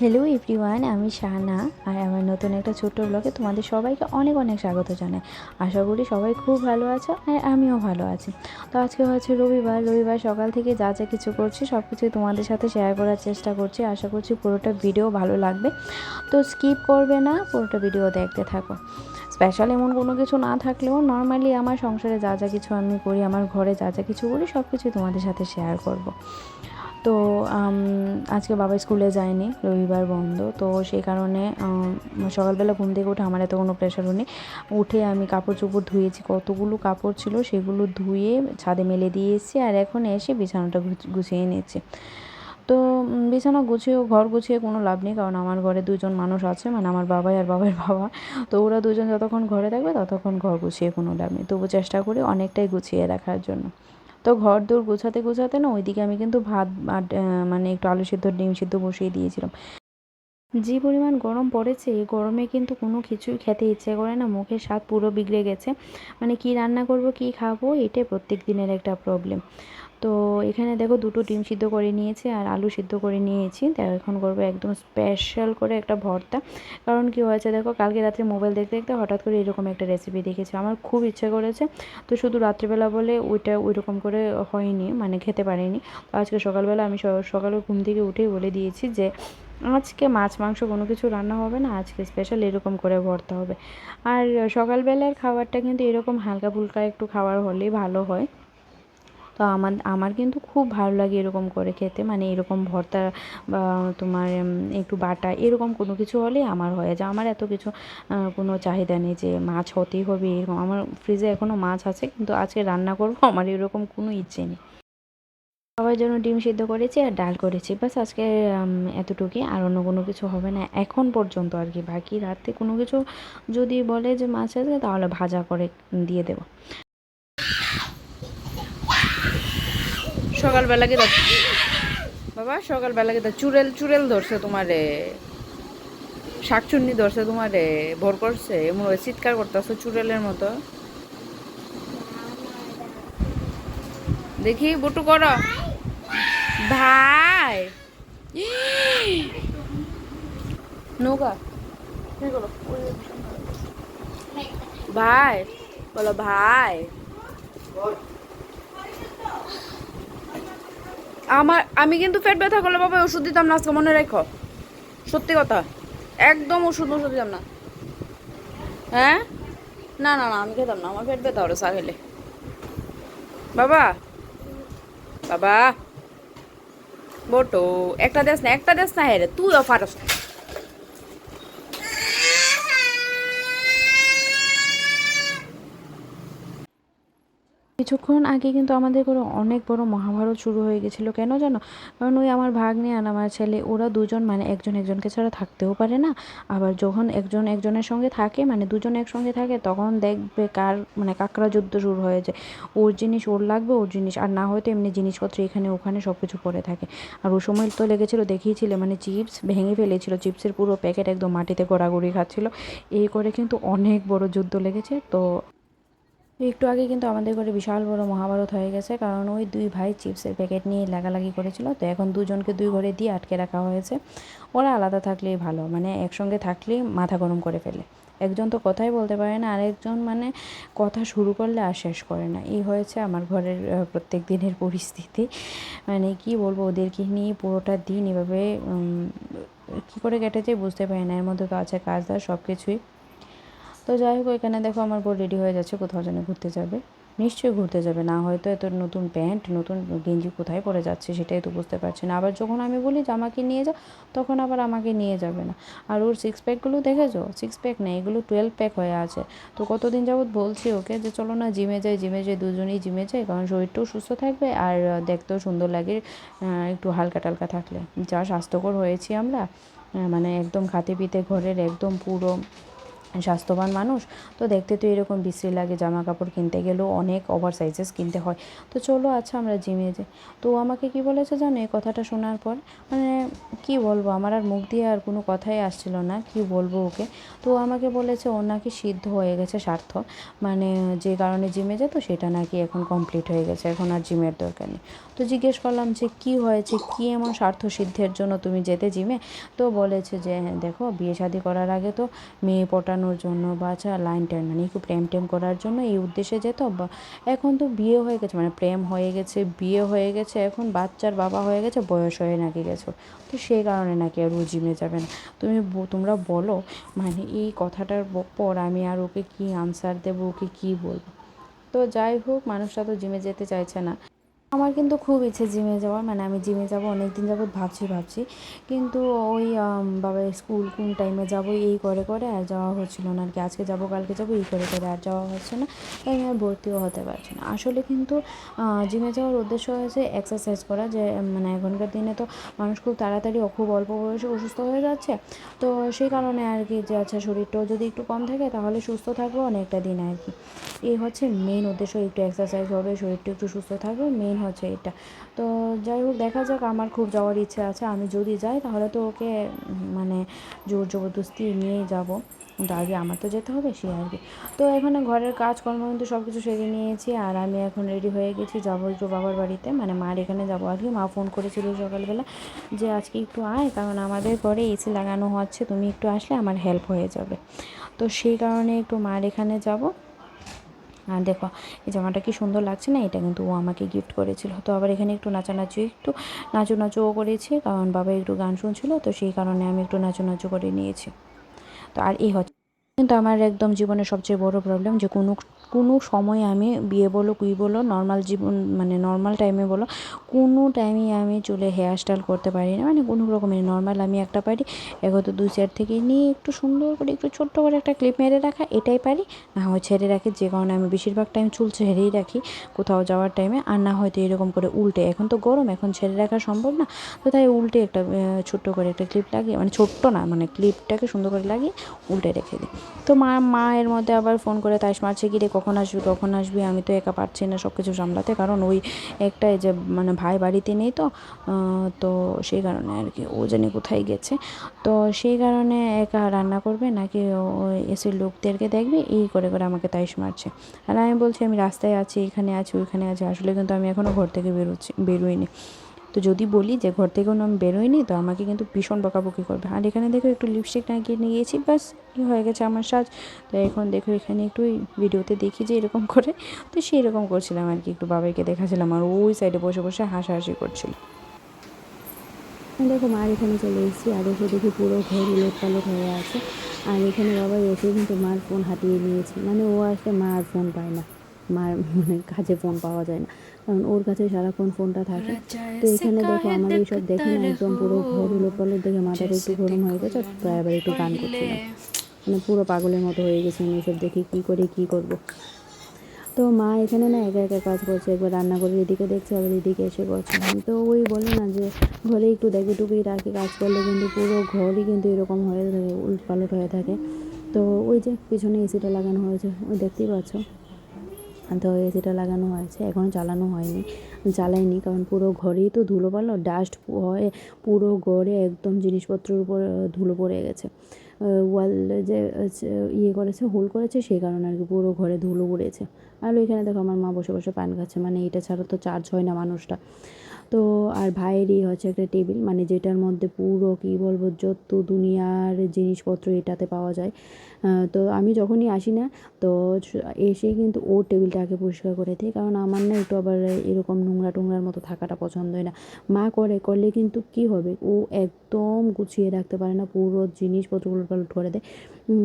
Hello everyone আমি শাহানা। আর আমার নতুন একটা ছোট্ট ব্লগে তোমাদের সবাইকে অনেক অনেক স্বাগত জানাই। আশা করি সবাই খুব ভালো আছো আর আমিও ভালো আছি। তো আজকে হচ্ছে রবিবার। রবিবার সকাল থেকে যা যা কিছু করছি সব কিছুই তোমাদের সাথে শেয়ার করার চেষ্টা করছি। আশা করছি পুরোটা ভিডিও ভালো লাগবে। তো স্কিপ করবে না, পুরোটা ভিডিও দেখতে থাকো। স্পেশাল এমন কোনো কিছু না থাকলেও নর্মালি আমার সংসারে যা যা কিছু আমি করি, আমার ঘরে যা যা কিছু করি সব কিছুই তোমাদের সাথে শেয়ার করব। তো আজকে বাবা স্কুলে যায়নি, রবিবার বন্ধ। তো সেই কারণে সকালবেলা ঘুম থেকে উঠে আমার এত কোনো প্রেশারও নেই উঠে আমি কাপড় চোপড় ধুয়েছি, কতগুলো কাপড় ছিল সেগুলো ধুয়ে ছাদে মেলে দিয়ে এসেছি আর এখন এসে বিছানাটা গুছিয়ে নিচ্ছি তো বিছানা গুছিয়ে ঘর গুছিয়ে কোনো লাভ নেই কারণ আমার ঘরে দুজন মানুষ আছে মানে আমার বাবাই আর বাবার বাবা। তো ওরা দুজন যতক্ষণ ঘরে থাকবে ততক্ষণ ঘর গুছিয়ে কোনো লাভ নেই। তবু চেষ্টা করি অনেকটাই গুছিয়ে রাখার জন্য। তো ঘর দৌড় গোছাতে গোছাতে না ওইদিকে আমি কিন্তু ভাত মানে একটু আলু সিদ্ধ, ডিম সিদ্ধ বসিয়ে দিয়েছিলাম। যে পরিমাণ গরম পড়েছে এই গরমে কিন্তু কোনো কিছুই খেতে ইচ্ছে করে না, মুখের স্বাদ পুরো বিগড়ে গেছে। মানে কি রান্না করব, কি খাব, এটাই প্রত্যেক দিনের একটা প্রবলেম তো এখানে দেখো দুটো ডিম সিদ্ধ করে নিয়েছি আর আলু সিদ্ধ করে নিয়েছি। তো এখন করব একদম স্পেশাল করে একটা ভর্তা। কারণ কি হয়েছে দেখো, কালকে রাত্রে মোবাইল দেখতে দেখতে হঠাৎ করে এরকম একটা রেসিপি দেখেছি। আমার খুব ইচ্ছে করেছে, তো শুধু রাত্রিবেলা বলে ওইটা ওই রকম করে হয়নি মানে খেতে পারিনি। তো আজকে সকালবেলা আমি সকালে ঘুম থেকে উঠেই বলে দিয়েছি যে, আজকে মাছ, মাংস কোনো কিছু রান্না হবে না, আজকে স্পেশাল এরকম করে ভর্তা হবে। আর সকালবেলার খাবারটা কিন্তু এরকম হালকা ফুলকা একটু খাবার হলেই ভালো হয়। তো আমার আমার কিন্তু খুব ভালো লাগে এরকম করে খেতে। মানে এরকম ভর্তা বা তোমার একটু বাটা এরকম কোনো কিছু হলেই আমার হয়ে যায়। আমার এত কিছু কোনো চাহিদা নেই যে মাছ হতেই হবে এরকম। আমার ফ্রিজে এখনও মাছ আছে, কিন্তু আজকে রান্না করব, আমার এরকম কোনো ইচ্ছে নেই। সবার জন্য ডিম সিদ্ধ করেছি আর ডাল করেছি। বাস আজকে এতটুকুই। আর অন্য কোনো কিছু হবে না। এখন পর্যন্ত আর কি। বাকি রাতে কোনো কিছু যদি বলে যে মাছ আছে, তাহলে ভাজা করে দিয়ে দেবো। সকালবেলা কি বাবা সকালবেলা কি চুরেল চুরেল ধরছে তোমারে। শাকচুন্নি ধরছে তোমারে, ভোর করছে, এমন চিৎকার করতেছো চুরেলের মতো। দেখি, বুটু করো। ভাই। নৌকা। ভাই, বলো ভাই। আমার, আমি কিন্তু পেট ব্যথা করলে বাবা ওষুধ দিতাম না, আজকে মনে রেখো। সত্যি কথা। একদম ওষুধ ওষুধ দিতাম না। হ্যাঁ? না না না, আমি খেতাম না, আমার পেট ব্যথা হলো চা খেলে। বাবা বাবা, বটো, একটা দেশ না, একটা দেশ না হ্যাঁ রে তুইও পারস না। কিছুক্ষণ আগে কিন্তু আমাদের করে অনেক বড় মহাভারত শুরু হয়ে গেছিল। কেন জানো? কারণ ওই আমার ভাগ্নে আর আমার ছেলে, ওরা দুজন মানে একজন একজনকে ছাড়া থাকতেও পারে না। আবার যখন একজন একজনের সঙ্গে থাকে মানে দুজন একসঙ্গে থাকে, তখন দেখবে কার মানে কাকড়া যুদ্ধ শুরু হয়ে যায়। ওর জিনিস ওর লাগবে, ওর জিনিস, আর না হয়তো এমনি জিনিসপত্র এখানে ওখানে সব কিছু পড়ে থাকে। আর ও সময় তো লেগেছিলো, দেখিয়েছিলে মানে চিপস ভেঙে ফেলেছিল, চিপসের পুরো প্যাকেট একদম মাটিতে গড়াগড়ি খাচ্ছিল। এই করে কিন্তু অনেক বড় যুদ্ধ লেগেছে। তো একটু আগে কিন্তু আমাদের ঘরে বিশাল বড় মহাভারত হয়ে গেছে, কারণ ওই দুই ভাই চিপসের প্যাকেট নিয়ে লাগালাগি করেছিল। তো এখন দুজনকে দুই ঘরে দিয়ে আটকে রাখা হয়েছে। ওরা আলাদা থাকলেই ভালো মানে একসঙ্গে থাকলেই মাথা গরম করে ফেলে। একজন তো কথাই বলতে পারে না, আরেকজন মানে কথা শুরু করলে আর শেষ করে না। এই হয়েছে আমার ঘরের প্রত্যেক দিনের পরিস্থিতি। মানে কি বলব, ওদেরকে নিয়ে পুরোটা দিন এভাবে কী করে কেটেছে বুঝতে পারি না। এর মধ্যে তো আছে কাজ দাজ সব কিছুই তো যাই হোক, এখানে দেখো আমার বোন রেডি হয়ে যাচ্ছে, কোথাও যেন ঘুরতে যাবে। নিশ্চয়ই ঘুরতে যাবে, না হয়তো এত নতুন প্যান্ট নতুন গেঞ্জি কোথায় পরে যাচ্ছে সেটাই তো বুঝতে পারছি না। আবার যখন আমি বলি যে আমাকে নিয়ে যাও তখন আবার আমাকে নিয়ে যাবে না। আর ওর সিক্স প্যাকগুলো দেখেছ? সিক্স প্যাক নেই এগুলো টুয়েলভ প্যাক হয়ে আছে। তো কতদিন যাবৎ বলছি ওকে যে চলো না জিমে যাই জিমে যাই, দুজনেই জিমে যাই, কারণ শরীরটাও সুস্থ থাকবে আর দেখতেও সুন্দর লাগে একটু হালকা টালকা থাকলে। যা স্বাস্থ্যকর হয়েছি আমরা মানে একদম খাতে পিতে ঘরের একদম পুরো স্বাস্থ্যবান মানুষ, তো দেখতে তো এরকম বিশ্রী লাগে জামা কাপড় কিনতে গেলেও অনেক ওভার সাইজেস কিনতে হয়। তো চলো আচ্ছা আমরা জিমে যাই। তো আমাকে কি বলেছে জানো এই কথাটা শোনার পর? মানে কি বলব, আমার আর মুখ দিয়ে আর কোনো কথাই আসছিল না, কি বলব ওকে? তো ও আমাকে বলেছে ওর নাকি সিদ্ধ হয়ে গেছে স্বার্থ মানে যে কারণে জিমে যেত সেটা নাকি এখন কমপ্লিট হয়ে গেছে, এখন আর জিমের দরকার নেই। তো জিজ্ঞেস করলাম যে কি হয়েছে, কি এমন স্বার্থ সিদ্ধের জন্য তুমি যেতে জিমে তো বলেছে যে, দেখো বিয়ে শাদি করার আগে তো মেয়ে পটানোর জন্য বা আচ্ছা লাইন টাইন মানে একটু প্রেম টেম করার জন্য এই উদ্দেশ্যে যেত। বা এখন তো বিয়ে হয়ে গেছে মানে প্রেম হয়ে গেছে, বিয়ে হয়ে গেছে, এখন বাচ্চার বাবা হয়ে গেছে, বয়স হয়ে নাকি গেছো। তো সেই কারণে নাকি আর ও জিমে যাবে না। তুমি তোমরা বলো মানে এই কথাটার পর আমি আর ওকে কী আনসার দেবো, ওকে কী বলব? তো যাই হোক মানুষটা তো জিমে যেতে চাইছে না। আমার কিন্তু খুব ইচ্ছে জিমে যাওয়ার মানে আমি জিমে যাব অনেক দিন যাবত ভাবছি ভাবছি। কিন্তু ওই বাবা স্কুল কোন টাইমে যাব, এই করে করে, আর যাওয়া হচ্ছিল না আর কি আজকে যাব, কালকে যাব, এই করে করে, আর যাওয়া হচ্ছে না। তাই আমি ভর্তিও হতে পারছি না। আসলে কিন্তু জিমে যাওয়ার উদ্দেশ্য হয়েছে এক্সারসাইজ করা, যে মানে এখনকার দিনে তো মানুষ খুব তাড়াতাড়ি খুব অল্প বয়সে অসুস্থ হয়ে যাচ্ছে। তো সেই কারণে আর কি যে আচ্ছা শরীরটাও যদি একটু কম থাকে, তাহলে সুস্থ থাকব অনেকটা দিন আর কি এই হচ্ছে মেন উদ্দেশ্য, একটু এক্সারসাইজ হবে, শরীরটা একটু সুস্থ থাকবে মেন হচ্ছে এটা। তো যাই হোক, দেখা যাক, আমার খুব যাওয়ার ইচ্ছে আছে। আমি যদি যাই, তাহলে তো ওকে মানে জোর জবরদস্তি নিয়েই যাব। কিন্তু আগে আমার তো যেতে হবে, সে আর কি। তো এখানে ঘরের কাজকর্ম কিন্তু সব কিছু সেরে নিয়েছি। আর আমি এখন রেডি হয়ে গেছি যাব একটু বাবার বাড়িতে। মানে মার এখানে যাব আর কি মা ফোন করেছিল সকালবেলা যে, আজকে একটু আয়, কারণ আমাদের ঘরে এসি লাগানো হচ্ছে। তুমি একটু আসলে আমার হেল্প হয়ে যাবে। তো সেই কারণে একটু মার এখানে যাব। আর দেখো, এই জামাটা কি সুন্দর লাগছে না? এটা কিন্তু ও আমাকে গিফট করেছিল। তো আবার এখানে একটু নাচানাচি, একটু নাচু নাচুও করেছে, কারণ বাবা একটু গান শুনছিল, তো সেই কারণে আমি একটু নাচু নাচু করে নিয়েছি। তো আর এই হচ্ছে কিন্তু আমার একদম জীবনের সবচেয়ে বড় প্রবলেম যে কোনো কোনো সময় আমি বিয়ে বলো, কুই বলো নর্মাল জীবন মানে নর্মাল টাইমে বলো, কোনো টাইমে আমি চুলে হেয়ার স্টাইল করতে পারি না। মানে কোনো রকমের নর্মাল আমি একটা পারি এগোতে দুই সাইড থেকে নিয়ে একটু সুন্দর করে একটু ছোট্ট করে একটা ক্লিপ মেরে রাখা, এটাই পারি। না হয় ছেড়ে রাখি, যে কারণে আমি বেশিরভাগ টাইম চুল ছেড়েই রাখি কোথাও যাওয়ার টাইমে আর না হয়তো এরকম করে উল্টে, এখন তো গরম, এখন ছেড়ে রাখা সম্ভব না। তো তাই উল্টে একটা ছোট্ট করে একটা ক্লিপ লাগিয়ে মানে ছোট্ট না মানে ক্লিপটাকে সুন্দর করে লাগিয়ে উল্টে রেখে দিই। তো মা মা এর মধ্যে আবার ফোন করে, তাইশ মারছে কি কখন আসবি কখন আসবি, আমি তো একা পারছি না সব কিছু সামলাতে। কারণ ওই একটাই যে মানে ভাই বাড়িতে নেই তো তো সেই কারণে আর কি, ও জানি কোথায় গেছে। তো সেই কারণে একা রান্না করবে নাকি এসির লোকদেরকে দেখবে, এই করে করে আমাকে তাইশ মারছে। আর আমি বলছি, আমি রাস্তায় আছি, এখানে আছি, ওইখানে আছি, আসলে কিন্তু আমি এখনও ঘর থেকে বেরোচ্ছি, বেরোইনি। তো যদি বলি যে ঘর থেকে কোনো আমি বেরোইনি, তো আমাকে কিন্তু ভীষণ বকাবকি করবে। আর এখানে দেখো একটু লিপস্টিক লাগিয়ে নিয়ে ব্যাস, কি হয়ে গেছে আমার সাজ? তো এখন দেখো এখানে একটু ভিডিওতে দেখি যে এরকম করে। তো সেই রকম করছিলাম আর কি, একটু বাবাইকে দেখাছিলাম আর ওই সাইডে বসে বসে হাসাহাসি করছিল। দেখো মার এখানে চলে এসেছি, আর এসে দেখি পুরো ঘর উলট পালট হয়ে আছে। আর এখানে বাবা এসে কিন্তু মার ফোন হাতিয়ে নিয়েছে। মানে ও আসলে মা আর ফোন পায় না। মার মানে কাজে ফোন পাওয়া যায় না। কারণ ওর কাছে সারাক্ষণ ফোনটা থাকে। তো এখানে দেখো আমার এইসব দেখে না একদম পুরো ঘর উলট পালট দেখে মাথাটা একটু গরম হয়ে গেছে প্রায় আবার একটু গান করছিলাম। মানে পুরো পাগলের মতো হয়ে গেছে আমি এসব দেখি কী করে কী করব। তো মা এখানে না একা একা কাজ করছে, একবার রান্না করে এদিকে দেখছে, আবার এদিকে এসে করছে তো ওই বলে না যে, ঘরে একটু দেখে টুকি রাখি, কাজ করলে কিন্তু পুরো ঘরই কিন্তু এরকম হয়ে থাকে উলট পালট হয়ে থাকে। তো ওই যে পিছনে এসিটা লাগানো হয়েছে, ওই দেখতেই পাচ্ছ। তো এসিটা লাগানো হয়েছে এখনও চালানো হয়নি। চালাইনি কারণ পুরো ঘরেই তো ধুলো পড়ল ডাস্ট হয়ে পুরো ঘরে একদম জিনিসপত্রের উপর ধুলো পড়ে গেছে। ওয়াল যে ইয়ে করেছে হোল করেছে, সেই কারণে আর কি পুরো ঘরে ধুলো উড়েছে আর ওইখানে দেখো আমার মা বসে বসে পান খাচ্ছে মানে এটা ছাড়া তো চার্জ হয় না মানুষটা। তো আর ভাইয়েরই হচ্ছে একটা টেবিল মানে যেটার মধ্যে পুরো, কী বলব, যত দুনিয়ার জিনিসপত্র এটাতে পাওয়া যায়। তো আমি যখনই আসি না, তো স- এসে কিন্তু ওর টেবিলটা আগে পরিষ্কার করে দিই, কারণ আমার না একটু আবার এরকম নোংরা টোংরার মতো থাকাটা পছন্দ হয় না। মা করে, করলে কিন্তু কি হবে? ও একদম গুছিয়ে রাখতে পারে না, পুরো জিনিসপত্রগুলো করে দেয়।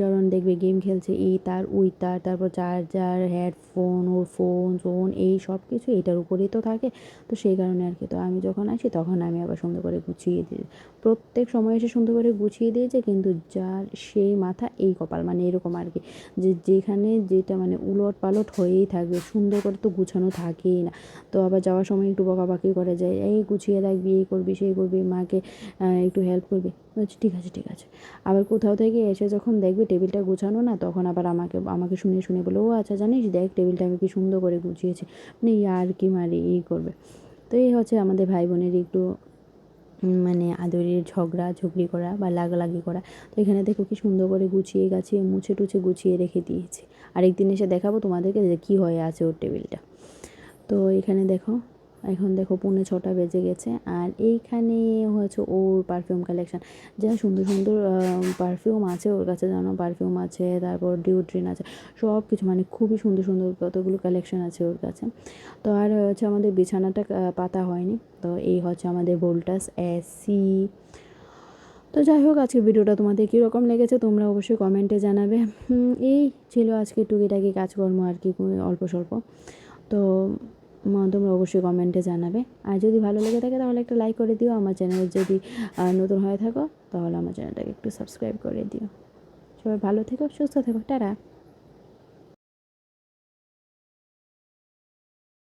কারণ দেখবে গেম খেলছে এই, তার, ওই, তার, তারপর চার্জার হেডফোন ওর ফোন ফোন এই সব কিছু এটার উপরেই তো থাকে। তো সেই কারণে আর কি, তো আমি যখন আসি তখন আমি আবার সুন্দর করে গুছিয়ে দিই। প্রত্যেক সময় এসে সুন্দর করে গুছিয়ে দিয়েছে কিন্তু যার সেই মাথা এই কপাল মানে এরকম আর কি। যে যেখানে যেটা মানে উলট পালট হয়েই থাকবে, সুন্দর করে তো গুছানো থাকেই না। তো আবার যাওয়ার সময় একটু বকাবাকি করে যায়, এই গুছিয়ে রাখবি, এই করবি, সেই করবি, মাকে একটু হেল্প করবি। ঠিক আছে ঠিক আছে। আবার কোথাও থেকে এসে যখন দেখবে টেবিলটা গুছানো না, তখন আবার আমাকে আমাকে শুনে শুনে বলে, ও আচ্ছা জানিস, দেখ টেবিলটা আমি কি সুন্দর করে গুছিয়েছি। মানে আর কি মারি এই করবে। তো এই হচ্ছে আমাদের ভাই বোনের একটু মানে আদরের ঝগড়া, ঝগড়ি করা বা লাগালাগি করা। তো এখানে দেখো কি সুন্দর করে গুছিয়ে গাছিয়ে, মুছে টুছে গুছিয়ে রেখে দিয়েছি। আরেকদিন এসে দেখাবো তোমাদেরকে যে কী হয়ে আছে ওর টেবিলটা। তো এখানে দেখো এখন দেখো পৌনে ছটা বেজে গেছে আর এইখানে হচ্ছে ওর পারফিউম কালেকশান যা সুন্দর সুন্দর পারফিউম আছে ওর কাছে, জানো? পারফিউম আছে, তারপর ডিউড্রিন আছে সব কিছু মানে খুবই সুন্দর সুন্দর কতগুলো কালেকশন আছে ওর কাছে। তো আর হচ্ছে আমাদের বিছানাটা পাতা হয়নি, তো এই হচ্ছে আমাদের ভোল্টাস এসি তো যাই হোক, আজকে ভিডিওটা তোমাদের কীরকম লেগেছে তোমরা অবশ্যই কমেন্টে জানাবে। এই ছিল আজকে টুকিটাকি কাজকর্ম আর কি, অল্প স্বল্প। তো তোমরা অবশ্যই কমেন্টে জানাবে। আর যদি ভালো লেগে থাকে, তাহলে একটা লাইক করে দিও। আমার চ্যানেল যদি নতুন হয়ে থাকো, তাহলে আমার চ্যানেলটাকে একটু সাবস্ক্রাইব করে দিও। সবাই ভালো থেকো, সুস্থ থেকো। টাটা!